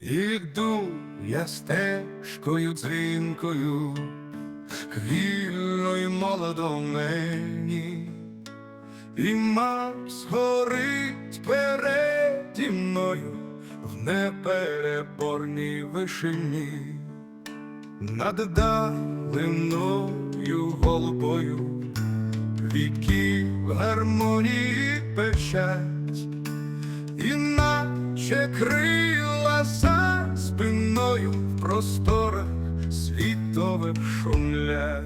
Іду я стежкою дзвінкою, вільно й молодо мені, і Марс горить переді мною в непереборній вишині, над далиною голубою, віки в гармонії печать, наче крила за в просторах світових шумлять.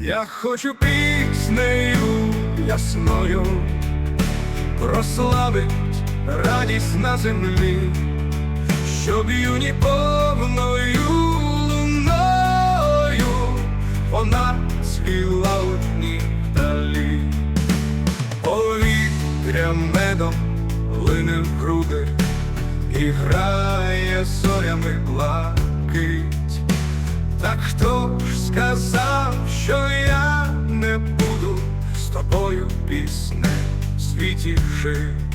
Я хочу піснею ясною прославить радість на землі, щоб юні повною луною вона спіла у дні далі. Повітря медом лине в груди і грає зорями блакить. Так хто ж сказав, що я не буду з тобою пісне світі жить?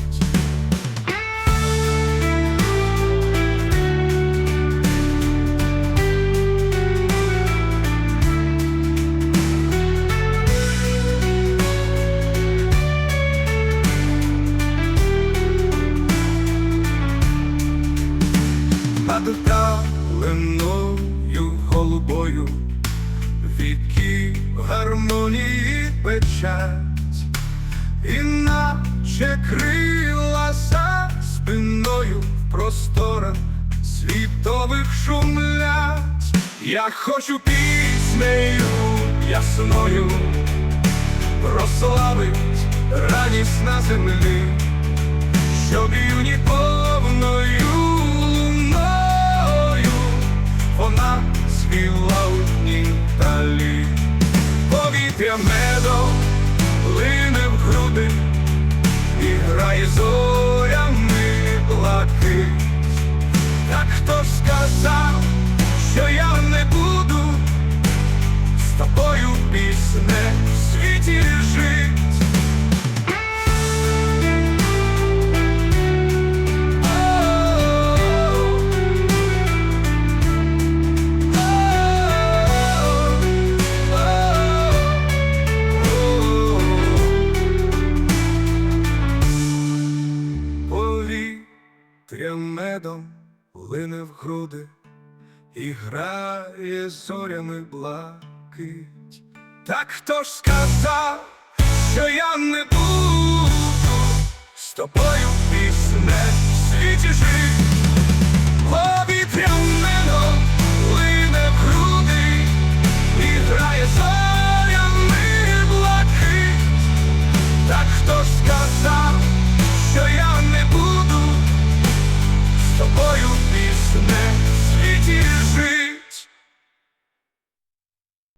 Далиною голубою, віки в гармонії печать, іначе крила за спиною в просторах світових шумлять. Я хочу піснею ясною прославить радість на землі щоб юні повною Повітря медом лине в груди і грає зорями плаки. Так хто сказав, що я не буду з тобою пісне Повітря медом лине в груди і грає зорями блакить. Так хто ж сказав, що я не буду з тобою пісне в світі жить? Тобою пісне світі жить?